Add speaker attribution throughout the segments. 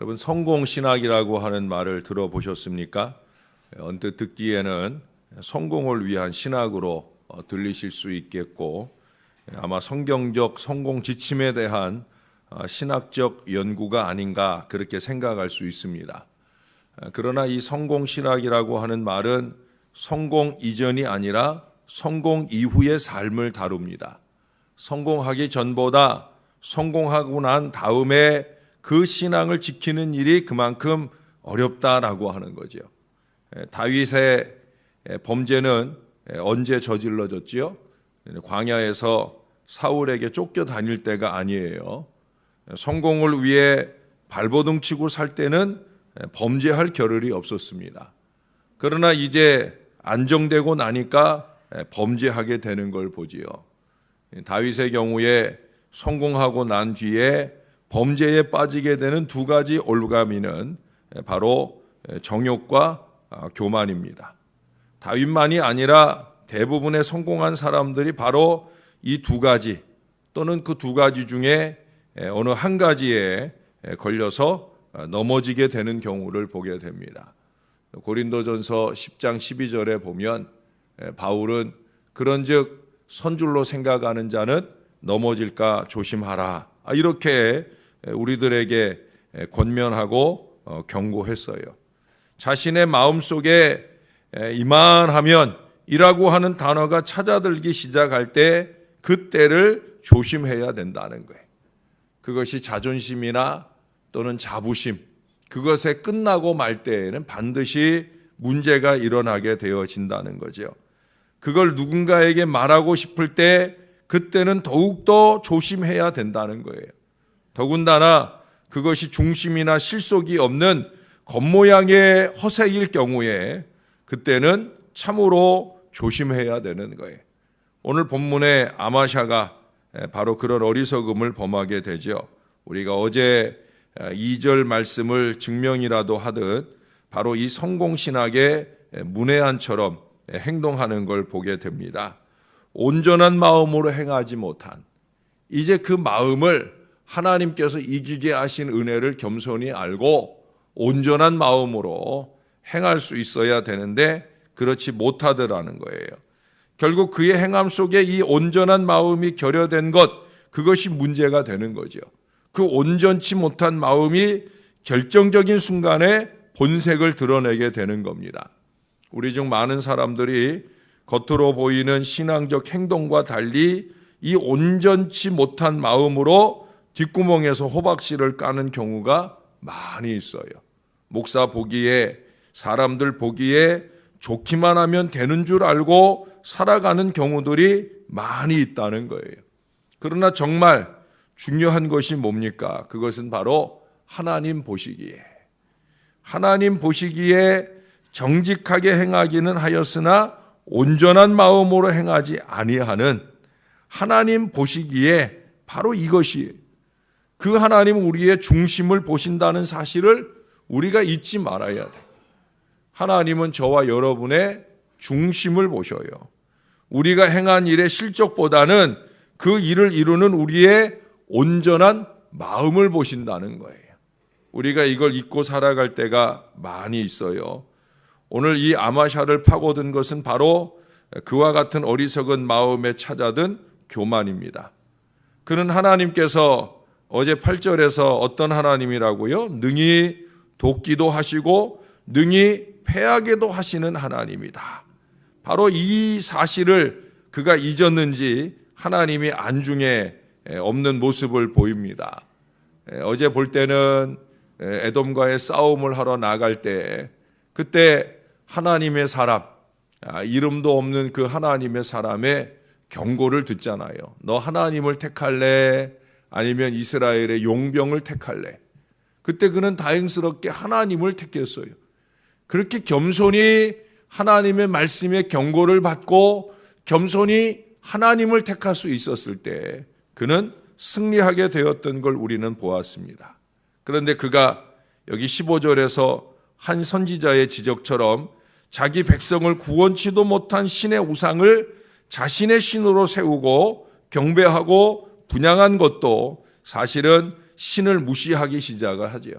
Speaker 1: 여러분 성공 신학이라고 하는 말을 들어보셨습니까? 언뜻 듣기에는 성공을 위한 신학으로 어, 들리실 수 있겠고 아마 성경적 성공 지침에 대한 어, 신학적 연구가 아닌가 그렇게 생각할 수 있습니다. 어, 그러나 이 성공 신학이라고 하는 말은 성공 이전이 아니라 성공 이후의 삶을 다룹니다. 성공하기 전보다 성공하고 난 다음에 그 신앙을 지키는 일이 그만큼 어렵다라고 하는 거죠. 다윗의 범죄는 언제 저질러졌지요? 광야에서 사울에게 쫓겨 다닐 때가 아니에요. 성공을 위해 발버둥 치고 살 때는 범죄할 겨를이 없었습니다. 그러나 이제 안정되고 나니까 범죄하게 되는 걸 보지요. 다윗의 경우에 성공하고 난 뒤에 범죄에 빠지게 되는 두 가지 올가미는 바로 정욕과 교만입니다. 다윗만이 아니라 대부분의 성공한 사람들이 바로 이 두 가지 또는 그 두 가지 중에 어느 한 가지에 걸려서 넘어지게 되는 경우를 보게 됩니다. 고린도전서 10장 12절에 보면 바울은 그런즉 선줄로 생각하는 자는 넘어질까 조심하라. 아, 이렇게 우리들에게 권면하고 어, 경고했어요. 자신의 마음 속에 이만하면 이라고 하는 단어가 찾아들기 시작할 때 그때를 조심해야 된다는 거예요. 그것이 자존심이나 또는 자부심, 그것에 끝나고 말 때에는 반드시 문제가 일어나게 되어진다는 거죠. 그걸 누군가에게 말하고 싶을 때 그때는 더욱더 조심해야 된다는 거예요. 더군다나 그것이 중심이나 실속이 없는 겉모양의 허세일 경우에 그때는 참으로 조심해야 되는 거예요. 오늘 본문의 아마샤가 바로 그런 어리석음을 범하게 되죠. 우리가 어제 2절 말씀을 증명이라도 하듯 바로 이 성공신학의 문외한처럼 행동하는 걸 보게 됩니다. 온전한 마음으로 행하지 못한 이제 그 마음을 하나님께서 이기게 하신 은혜를 겸손히 알고 온전한 마음으로 행할 수 있어야 되는데 그렇지 못하더라는 거예요. 결국 그의 행함 속에 이 온전한 마음이 결여된 것 그것이 문제가 되는 거죠. 그 온전치 못한 마음이 결정적인 순간에 본색을 드러내게 되는 겁니다. 우리 중 많은 사람들이 겉으로 보이는 신앙적 행동과 달리 이 온전치 못한 마음으로 뒷구멍에서 호박씨를 까는 경우가 많이 있어요. 목사 보기에 사람들 보기에 좋기만 하면 되는 줄 알고 살아가는 경우들이 많이 있다는 거예요. 그러나 정말 중요한 것이 뭡니까? 그것은 바로 하나님 보시기에 하나님 보시기에 정직하게 행하기는 하였으나 온전한 마음으로 행하지 아니하는 하나님 보시기에 바로 이것이 그 하나님 우리의 중심을 보신다는 사실을 우리가 잊지 말아야 돼. 하나님은 저와 여러분의 중심을 보셔요. 우리가 행한 일의 실적보다는 그 일을 이루는 우리의 온전한 마음을 보신다는 거예요. 우리가 이걸 잊고 살아갈 때가 많이 있어요. 오늘 이 아마샤를 파고든 것은 바로 그와 같은 어리석은 마음에 찾아든 교만입니다. 그는 하나님께서 어제 8절에서 어떤 하나님이라고요? 능히 돕기도 하시고 능히 패하게도 하시는 하나님이다. 바로 이 사실을 그가 잊었는지 하나님이 안중에 없는 모습을 보입니다. 어제 볼 때는 에돔과의 싸움을 하러 나갈 때 그때 하나님의 사람 아, 이름도 없는 그 하나님의 사람의 경고를 듣잖아요. 너 하나님을 택할래? 아니면 이스라엘의 용병을 택할래? 그때 그는 다행스럽게 하나님을 택했어요. 그렇게 겸손히 하나님의 말씀의 경고를 받고 겸손히 하나님을 택할 수 있었을 때 그는 승리하게 되었던 걸 우리는 보았습니다. 그런데 그가 여기 15절에서 한 선지자의 지적처럼 자기 백성을 구원치도 못한 신의 우상을 자신의 신으로 세우고 경배하고 분양한 것도 사실은 신을 무시하기 시작을 하지요.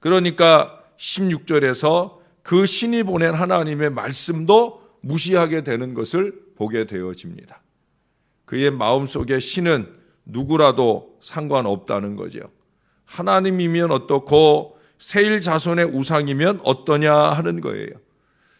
Speaker 1: 그러니까 16절에서 그 신이 보낸 하나님의 말씀도 무시하게 되는 것을 보게 되어집니다. 그의 마음속에 신은 누구라도 상관없다는 거죠. 하나님이면 어떻고 세일 자손의 우상이면 어떠냐 하는 거예요.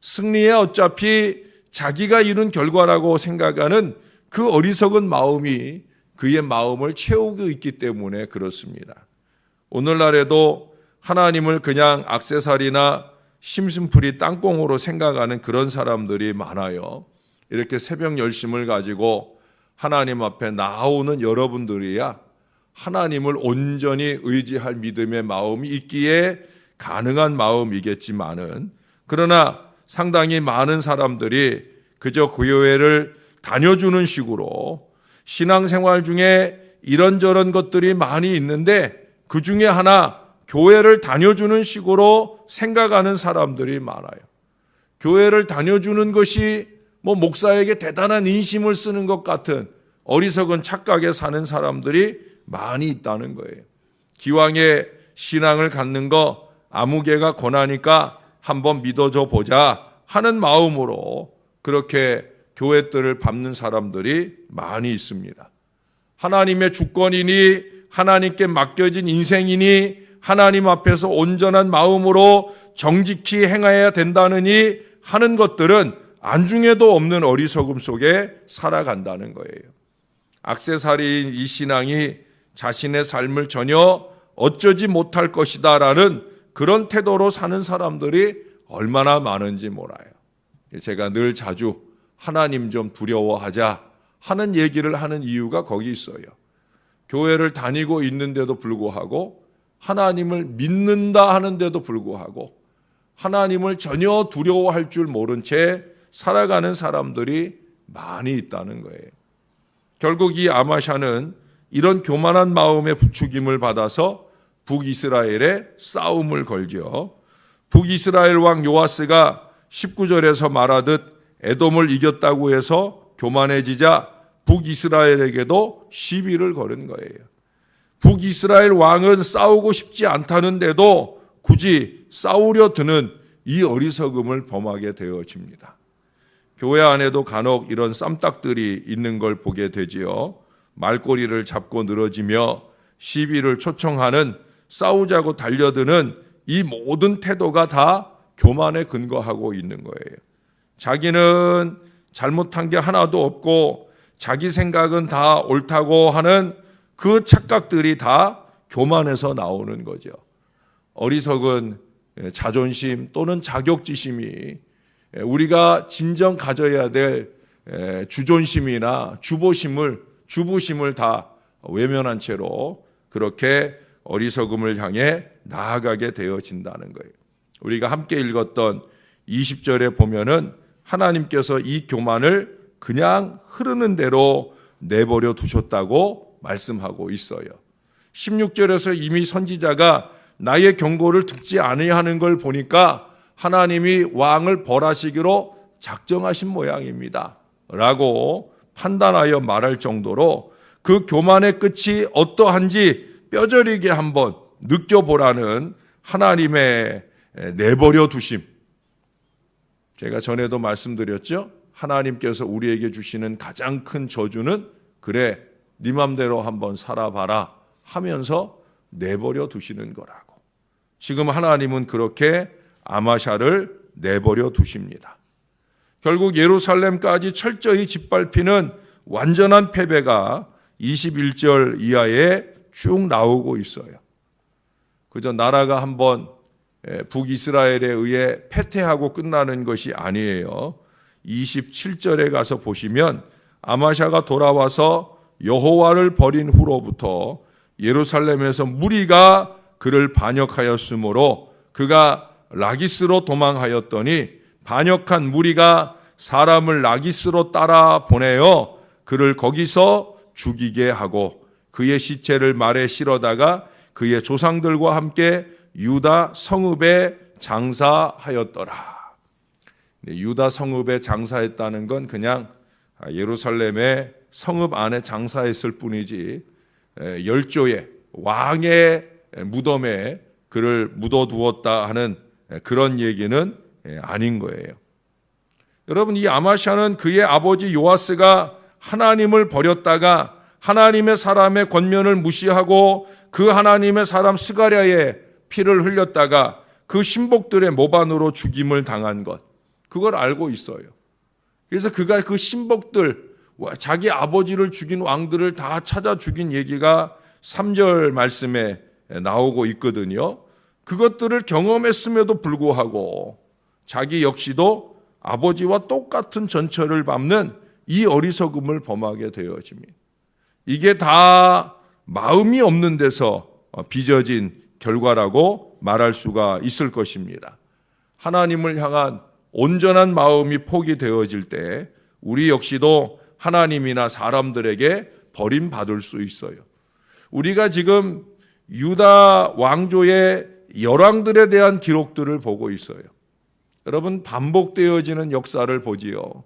Speaker 1: 승리에 어차피 자기가 이룬 결과라고 생각하는 그 어리석은 마음이 그의 마음을 채우고 있기 때문에 그렇습니다. 오늘날에도 하나님을 그냥 악세사리나 심심풀이 땅콩으로 생각하는 그런 사람들이 많아요. 이렇게 새벽 열심을 가지고 하나님 앞에 나오는 여러분들이야 하나님을 온전히 의지할 믿음의 마음이 있기에 가능한 마음이겠지만은 그러나 상당히 많은 사람들이 그저 교회를 다녀주는 식으로 신앙생활 중에 이런저런 것들이 많이 있는데 그 중에 하나 교회를 다녀주는 식으로 생각하는 사람들이 많아요. 교회를 다녀주는 것이 뭐 목사에게 대단한 인심을 쓰는 것 같은 어리석은 착각에 사는 사람들이 많이 있다는 거예요. 기왕에 신앙을 갖는 거 아무개가 권하니까 한번 믿어줘 보자 하는 마음으로 그렇게 교회들을 밟는 사람들이 많이 있습니다. 하나님의 주권이니 하나님께 맡겨진 인생이니 하나님 앞에서 온전한 마음으로 정직히 행해야 된다느니 하는 것들은 안중에도 없는 어리석음 속에 살아간다는 거예요. 악세사리인 이 신앙이 자신의 삶을 전혀 어쩌지 못할 것이다라는 그런 태도로 사는 사람들이 얼마나 많은지 몰라요. 제가 늘 자주 하나님 좀 두려워하자 하는 얘기를 하는 이유가 거기 있어요. 교회를 다니고 있는데도 불구하고 하나님을 믿는다 하는데도 불구하고 하나님을 전혀 두려워할 줄 모른 채 살아가는 사람들이 많이 있다는 거예요. 결국 이 아마샤는 이런 교만한 마음의 부추김을 받아서 북이스라엘에 싸움을 걸죠. 북이스라엘 왕 요아스가 19절에서 말하듯 에돔을 이겼다고 해서 교만해지자 북이스라엘에게도 시비를 걸은 거예요. 북이스라엘 왕은 싸우고 싶지 않다는데도 굳이 싸우려 드는 이 어리석음을 범하게 되어집니다. 교회 안에도 간혹 이런 쌈딱들이 있는 걸 보게 되지요. 말꼬리를 잡고 늘어지며 시비를 초청하는 싸우자고 달려드는 이 모든 태도가 다 교만에 근거하고 있는 거예요. 자기는 잘못한 게 하나도 없고 자기 생각은 다 옳다고 하는 그 착각들이 다 교만에서 나오는 거죠. 어리석은 자존심 또는 자격지심이 우리가 진정 가져야 될 주존심이나 주보심을 주부심을 다 외면한 채로 그렇게 어리석음을 향해 나아가게 되어진다는 거예요. 우리가 함께 읽었던 20절에 보면은 하나님께서 이 교만을 그냥 흐르는 대로 내버려 두셨다고 말씀하고 있어요. 16절에서 이미 선지자가 나의 경고를 듣지 아니하는 걸 보니까 하나님이 왕을 벌하시기로 작정하신 모양입니다. 라고 판단하여 말할 정도로 그 교만의 끝이 어떠한지 뼈저리게 한번 느껴보라는 하나님의 내버려 두심. 제가 전에도 말씀드렸죠. 하나님께서 우리에게 주시는 가장 큰 저주는 그래, 네 맘대로 한번 살아봐라 하면서 내버려 두시는 거라고. 지금 하나님은 그렇게 아마샤를 내버려 두십니다. 결국 예루살렘까지 철저히 짓밟히는 완전한 패배가 21절 이하에 쭉 나오고 있어요. 그저 나라가 한번 북이스라엘에 의해 패퇴하고 끝나는 것이 아니에요. 27절에 가서 보시면 아마샤가 돌아와서 여호와를 버린 후로부터 예루살렘에서 무리가 그를 반역하였으므로 그가 라기스로 도망하였더니 반역한 무리가 사람을 라기스로 따라 보내어 그를 거기서 죽이게 하고 그의 시체를 말에 실어다가 그의 조상들과 함께 유다 성읍에 장사하였더라. 유다 성읍에 장사했다는 건 그냥 예루살렘의 성읍 안에 장사했을 뿐이지 열조의 왕의 무덤에 그를 묻어두었다 하는 그런 얘기는 아닌 거예요. 여러분 이 아마샤는 그의 아버지 요아스가 하나님을 버렸다가 하나님의 사람의 권면을 무시하고 그 하나님의 사람 스가랴의 피를 흘렸다가 그 신복들의 모반으로 죽임을 당한 것 그걸 알고 있어요. 그래서 그가 그 신복들 자기 아버지를 죽인 왕들을 다 찾아 죽인 얘기가 3절 말씀에 나오고 있거든요. 그것들을 경험했음에도 불구하고 자기 역시도 아버지와 똑같은 전철을 밟는 이 어리석음을 범하게 되어집니다. 이게 다 마음이 없는 데서 빚어진 결과라고 말할 수가 있을 것입니다. 하나님을 향한 온전한 마음이 포기되어질 때 우리 역시도 하나님이나 사람들에게 버림받을 수 있어요. 우리가 지금 유다 왕조의 열왕들에 대한 기록들을 보고 있어요. 여러분 반복되어지는 역사를 보지요.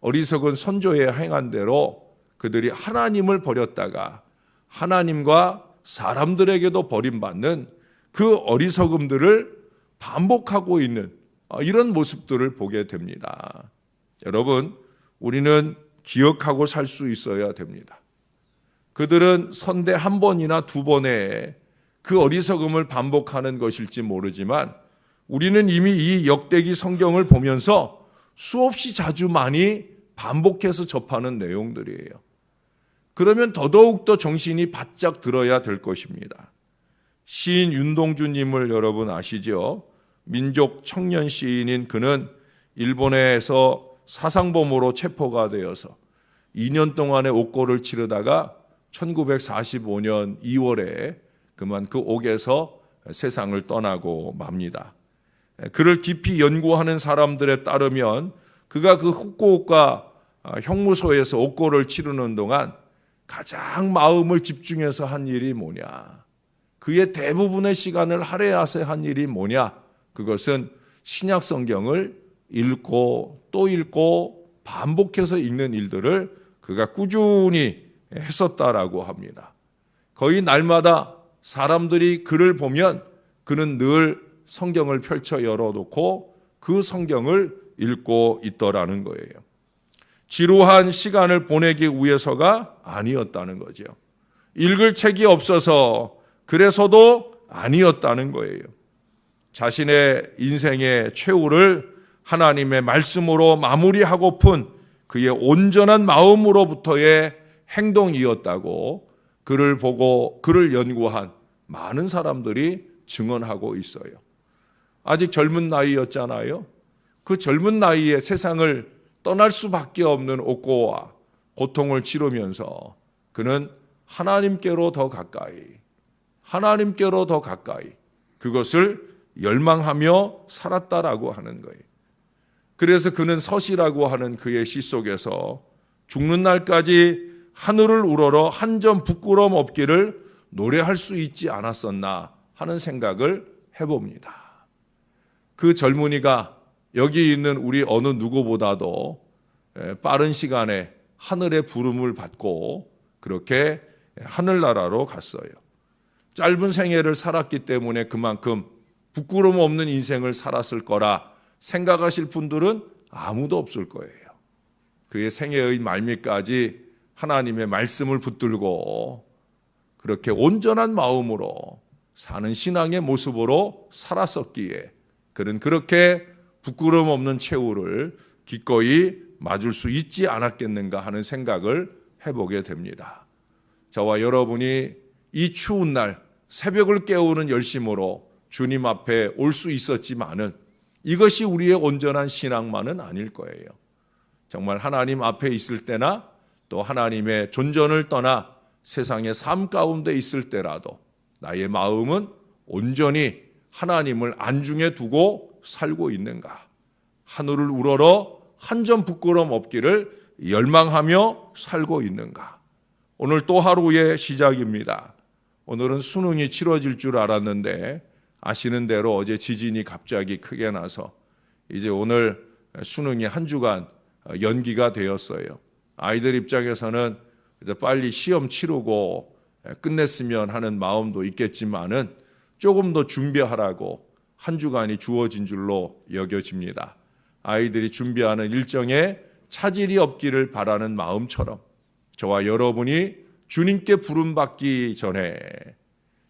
Speaker 1: 어리석은 선조의 행한 대로 그들이 하나님을 버렸다가 하나님과 사람들에게도 버림받는 그 어리석음들을 반복하고 있는 이런 모습들을 보게 됩니다. 여러분, 우리는 기억하고 살 수 있어야 됩니다. 그들은 선대 한 번이나 두 번에 그 어리석음을 반복하는 것일지 모르지만 우리는 이미 이 역대기 성경을 보면서 수없이 자주 많이 반복해서 접하는 내용들이에요. 그러면 더더욱 더 정신이 바짝 들어야 될 것입니다. 시인 윤동주님을 여러분 아시죠? 민족 청년 시인인 그는 일본에서 사상범으로 체포가 되어서 2년 동안의 옥고를 치르다가 1945년 2월에 그만 그 옥에서 세상을 떠나고 맙니다. 그를 깊이 연구하는 사람들에 따르면 그가 그 후쿠오카 형무소에서 옥고를 치르는 동안 가장 마음을 집중해서 한 일이 뭐냐? 그의 대부분의 시간을 할애하세 한 일이 뭐냐? 그것은 신약 성경을 읽고 또 읽고 반복해서 읽는 일들을 그가 꾸준히 했었다라고 합니다. 거의 날마다 사람들이 그를 보면 그는 늘 성경을 펼쳐 열어놓고 그 성경을 읽고 있더라는 거예요. 지루한 시간을 보내기 위해서가 아니었다는 거죠. 읽을 책이 없어서 그래서도 아니었다는 거예요. 자신의 인생의 최후를 하나님의 말씀으로 마무리하고픈 그의 온전한 마음으로부터의 행동이었다고 그를 보고 그를 연구한 많은 사람들이 증언하고 있어요. 아직 젊은 나이였잖아요. 그 젊은 나이에 세상을 떠날 수밖에 없는 옥고와 고통을 치르면서 그는 하나님께로 더 가까이, 하나님께로 더 가까이 그것을 열망하며 살았다라고 하는 거예요. 그래서 그는 서시라고 하는 그의 시 속에서 죽는 날까지 하늘을 우러러 한 점 부끄럼 없기를 노래할 수 있지 않았었나 하는 생각을 해봅니다. 그 젊은이가 여기 있는 우리 어느 누구보다도 빠른 시간에 하늘의 부름을 받고 그렇게 하늘나라로 갔어요. 짧은 생애를 살았기 때문에 그만큼 부끄럼 없는 인생을 살았을 거라 생각하실 분들은 아무도 없을 거예요. 그의 생애의 말미까지 하나님의 말씀을 붙들고 그렇게 온전한 마음으로 사는 신앙의 모습으로 살았었기에 그는 그렇게 부끄럼 없는 최후를 기꺼이 맞을 수 있지 않았겠는가 하는 생각을 해보게 됩니다. 저와 여러분이 이 추운 날 새벽을 깨우는 열심으로 주님 앞에 올 수 있었지만은 이것이 우리의 온전한 신앙만은 아닐 거예요. 정말 하나님 앞에 있을 때나 또 하나님의 존전을 떠나 세상의 삶 가운데 있을 때라도 나의 마음은 온전히 하나님을 안중에 두고 살고 있는가? 하늘을 우러러 한 점 부끄럼 없기를 열망하며 살고 있는가? 오늘 또 하루의 시작입니다. 오늘은 수능이 치러질 줄 알았는데 아시는 대로 어제 지진이 갑자기 크게 나서 이제 오늘 수능이 한 주간 연기가 되었어요. 아이들 입장에서는 이제 빨리 시험 치르고 끝냈으면 하는 마음도 있겠지만은 조금 더 준비하라고 한 주간이 주어진 줄로 여겨집니다. 아이들이 준비하는 일정에 차질이 없기를 바라는 마음처럼 저와 여러분이 주님께 부름받기 전에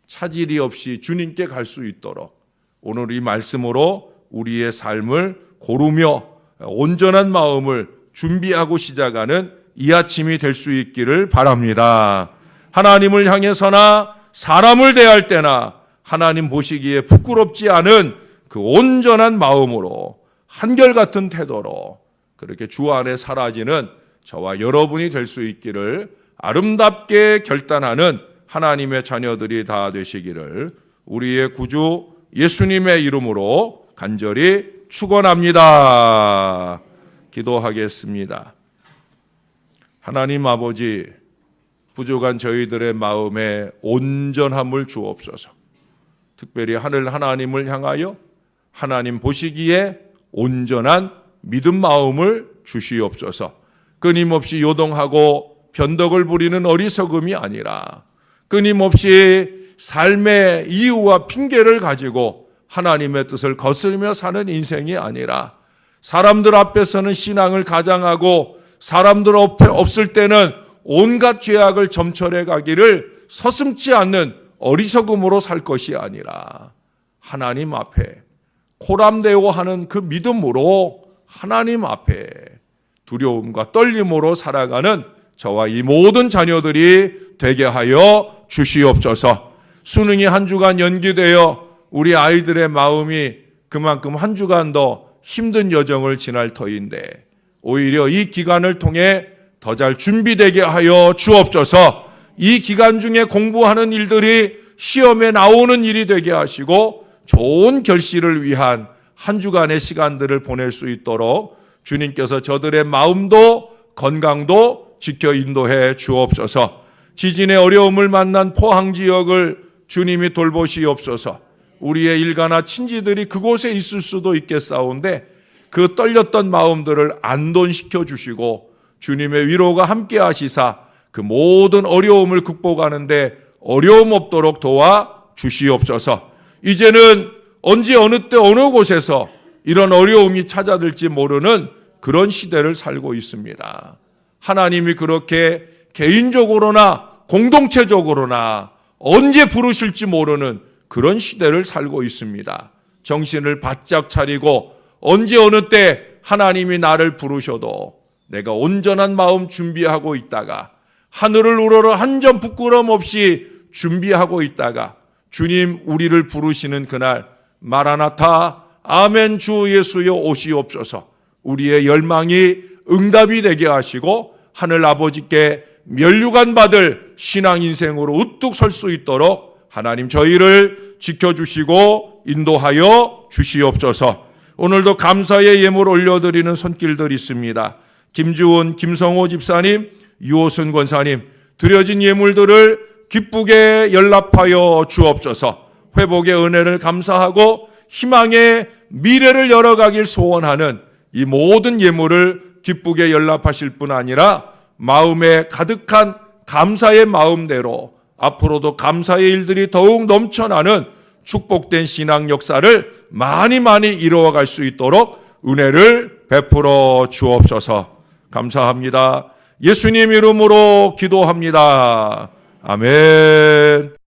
Speaker 1: 차질이 없이 주님께 갈 수 있도록 오늘 이 말씀으로 우리의 삶을 고르며 온전한 마음을 준비하고 시작하는 이 아침이 될 수 있기를 바랍니다. 하나님을 향해서나 사람을 대할 때나 하나님 보시기에 부끄럽지 않은 그 온전한 마음으로 한결같은 태도로 그렇게 주 안에 사라지는 저와 여러분이 될 수 있기를 아름답게 결단하는 하나님의 자녀들이 다 되시기를 우리의 구주 예수님의 이름으로 간절히 축원합니다. 기도하겠습니다. 하나님 아버지 부족한 저희들의 마음에 온전함을 주옵소서. 특별히 하늘 하나님을 향하여 하나님 보시기에 온전한 믿음 마음을 주시옵소서. 끊임없이 요동하고 변덕을 부리는 어리석음이 아니라 끊임없이 삶의 이유와 핑계를 가지고 하나님의 뜻을 거스르며 사는 인생이 아니라 사람들 앞에서는 신앙을 가장하고 사람들 앞에 없을 때는 온갖 죄악을 점철해 가기를 서슴지 않는 어리석음으로 살 것이 아니라 하나님 앞에 코람되고 하는 그 믿음으로 하나님 앞에 두려움과 떨림으로 살아가는 저와 이 모든 자녀들이 되게 하여 주시옵소서. 수능이 한 주간 연기되어 우리 아이들의 마음이 그만큼 한 주간 더 힘든 여정을 지날 터인데 오히려 이 기간을 통해 더 잘 준비되게 하여 주옵소서. 이 기간 중에 공부하는 일들이 시험에 나오는 일이 되게 하시고 좋은 결실을 위한 한 주간의 시간들을 보낼 수 있도록 주님께서 저들의 마음도 건강도 지켜 인도해 주옵소서. 지진의 어려움을 만난 포항 지역을 주님이 돌보시옵소서. 우리의 일가나 친지들이 그곳에 있을 수도 있겠사온데 그 떨렸던 마음들을 안돈시켜 주시고 주님의 위로가 함께 하시사 그 모든 어려움을 극복하는데 어려움 없도록 도와 주시옵소서. 이제는 언제 어느 때 어느 곳에서 이런 어려움이 찾아들지 모르는 그런 시대를 살고 있습니다. 하나님이 그렇게 개인적으로나 공동체적으로나 언제 부르실지 모르는 그런 시대를 살고 있습니다. 정신을 바짝 차리고 언제 어느 때 하나님이 나를 부르셔도 내가 온전한 마음 준비하고 있다가 하늘을 우러러 한 점 부끄럼 없이 준비하고 있다가 주님 우리를 부르시는 그날 마라나타 아멘 주 예수여 오시옵소서 우리의 열망이 응답이 되게 하시고 하늘 아버지께 멸류관 받을 신앙 인생으로 우뚝 설 수 있도록 하나님 저희를 지켜주시고 인도하여 주시옵소서. 오늘도 감사의 예물 올려드리는 손길들 있습니다. 김주원, 김성호 집사님, 유호순 권사님, 드려진 예물들을 기쁘게 연락하여 주옵소서. 회복의 은혜를 감사하고 희망의 미래를 열어가길 소원하는 이 모든 예물을 기쁘게 연락하실 뿐 아니라 마음에 가득한 감사의 마음대로 앞으로도 감사의 일들이 더욱 넘쳐나는 축복된 신앙 역사를 많이 많이 이루어 갈 수 있도록 은혜를 베풀어 주옵소서. 감사합니다. 예수님 이름으로 기도합니다. 아멘.